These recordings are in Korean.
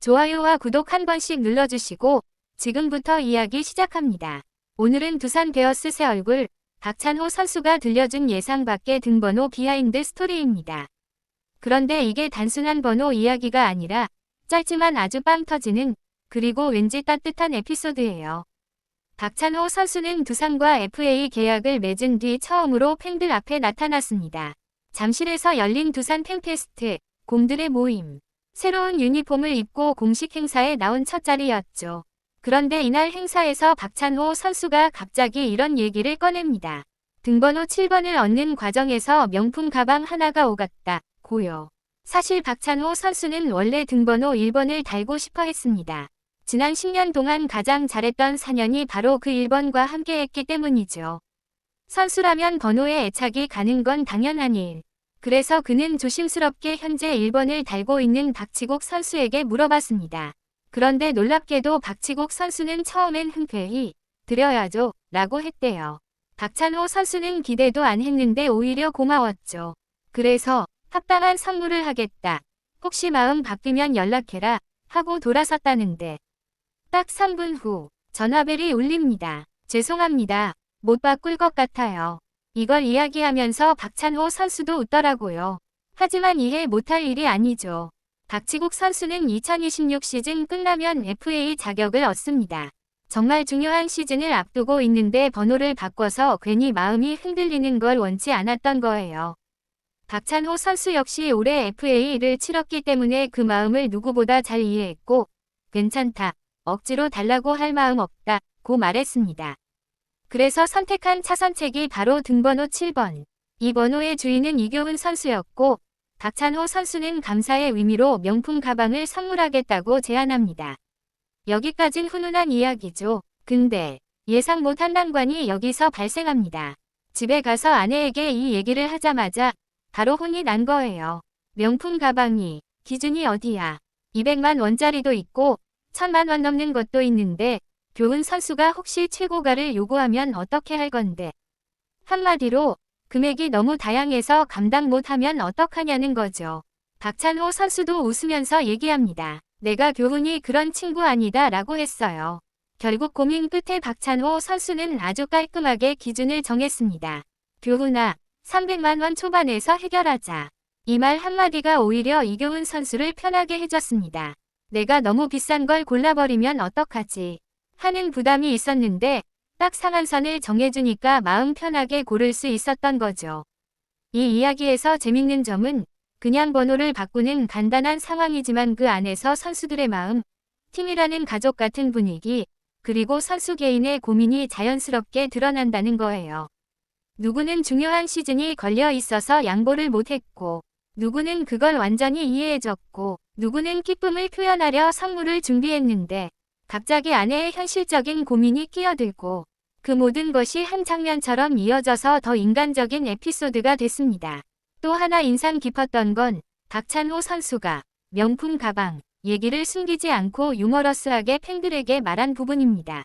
좋아요와 구독 한 번씩 눌러주시고 지금부터 이야기 시작합니다. 오늘은 두산 베어스 새 얼굴 박찬호 선수가 들려준 예상 밖의 등번호 비하인드 스토리입니다. 그런데 이게 단순한 번호 이야기가 아니라 짧지만 아주 빵 터지는 그리고 왠지 따뜻한 에피소드예요. 박찬호 선수는 두산과 FA 계약을 맺은 뒤 처음으로 팬들 앞에 나타났습니다. 잠실에서 열린 두산 팬페스트, 곰들의 모임. 새로운 유니폼을 입고 공식 행사에 나온 첫 자리였죠. 그런데 이날 행사에서 박찬호 선수가 갑자기 이런 얘기를 꺼냅니다. 등번호 7번을 얻는 과정에서 명품 가방 하나가 오갔다. 고요. 사실 박찬호 선수는 원래 등번호 1번을 달고 싶어 했습니다. 지난 10년 동안 가장 잘했던 4년이 바로 그 1번과 함께했기 때문이죠. 선수라면 번호에 애착이 가는 건 당연한 일. 그래서 그는 조심스럽게 현재 1번을 달고 있는 박치국 선수에게 물어봤습니다. 그런데 놀랍게도 박치국 선수는 처음엔 흔쾌히 드려야죠 라고 했대요. 박찬호 선수는 기대도 안 했는데 오히려 고마웠죠. 그래서 합당한 선물을 하겠다. 혹시 마음 바뀌면 연락해라 하고 돌아섰다는데 딱 3분 후 전화벨이 울립니다. 죄송합니다. 못 바꿀 것 같아요. 이걸 이야기하면서 박찬호 선수도 웃더라고요. 하지만 이해 못할 일이 아니죠. 박치국 선수는 2026 시즌 끝나면 FA 자격을 얻습니다. 정말 중요한 시즌을 앞두고 있는데 번호를 바꿔서 괜히 마음이 흔들리는 걸 원치 않았던 거예요. 박찬호 선수 역시 올해 FA를 치렀기 때문에 그 마음을 누구보다 잘 이해했고 괜찮다. 억지로 달라고 할 마음 없다. 고 말했습니다. 그래서 선택한 차선책이 바로 등번호 7번. 이 번호의 주인은 이교훈 선수였고 박찬호 선수는 감사의 의미로 명품 가방을 선물하겠다고 제안합니다. 여기까진 훈훈한 이야기죠. 근데 예상 못한 난관이 여기서 발생합니다. 집에 가서 아내에게 이 얘기를 하자마자 바로 혼이 난 거예요. 명품 가방이 기준이 어디야? 200만 원짜리도 있고 1000만 원 넘는 것도 있는데 교훈 선수가 혹시 최고가를 요구하면 어떻게 할 건데? 한마디로 금액이 너무 다양해서 감당 못하면 어떡하냐는 거죠. 박찬호 선수도 웃으면서 얘기합니다. 내가 교훈이 그런 친구 아니다 라고 했어요. 결국 고민 끝에 박찬호 선수는 아주 깔끔하게 기준을 정했습니다. 교훈아, 300만 원 초반에서 해결하자. 이 말 한마디가 오히려 이교훈 선수를 편하게 해줬습니다. 내가 너무 비싼 걸 골라버리면 어떡하지? 하는 부담이 있었는데 딱 상한선을 정해주니까 마음 편하게 고를 수 있었던 거죠. 이 이야기에서 재밌는 점은 그냥 번호를 바꾸는 간단한 상황이지만 그 안에서 선수들의 마음, 팀이라는 가족 같은 분위기, 그리고 선수 개인의 고민이 자연스럽게 드러난다는 거예요. 누구는 중요한 시즌이 걸려 있어서 양보를 못했고, 누구는 그걸 완전히 이해해줬고, 누구는 기쁨을 표현하려 선물을 준비했는데, 갑자기 아내의 현실적인 고민이 끼어들고, 그 모든 것이 한 장면처럼 이어져서 더 인간적인 에피소드가 됐습니다. 또 하나 인상 깊었던 건 박찬호 선수가 명품 가방 얘기를 숨기지 않고 유머러스하게 팬들에게 말한 부분입니다.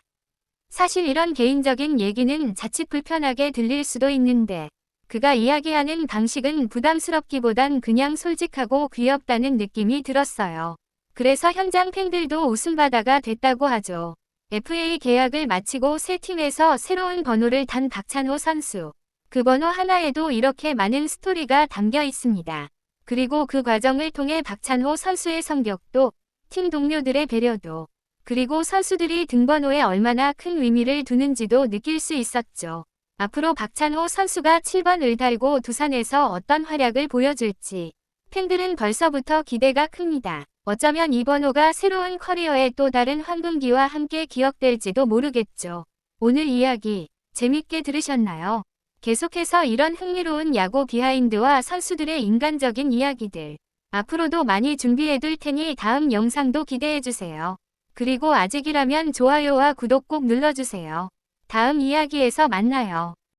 사실 이런 개인적인 얘기는 자칫 불편하게 들릴 수도 있는데 그가 이야기하는 방식은 부담스럽기보단 그냥 솔직하고 귀엽다는 느낌이 들었어요. 그래서 현장 팬들도 웃음바다가 됐다고 하죠. FA 계약을 마치고 새 팀에서 새로운 번호를 단 박찬호 선수. 그 번호 하나에도 이렇게 많은 스토리가 담겨 있습니다. 그리고 그 과정을 통해 박찬호 선수의 성격도, 팀 동료들의 배려도, 그리고 선수들이 등번호에 얼마나 큰 의미를 두는지도 느낄 수 있었죠. 앞으로 박찬호 선수가 7번을 달고 두산에서 어떤 활약을 보여줄지 팬들은 벌써부터 기대가 큽니다. 어쩌면 이 번호가 새로운 커리어의 또 다른 황금기와 함께 기억될지도 모르겠죠. 오늘 이야기 재밌게 들으셨나요? 계속해서 이런 흥미로운 야구 비하인드와 선수들의 인간적인 이야기들 앞으로도 많이 준비해둘 테니 다음 영상도 기대해주세요. 그리고 아직이라면 좋아요와 구독 꼭 눌러주세요. 다음 이야기에서 만나요.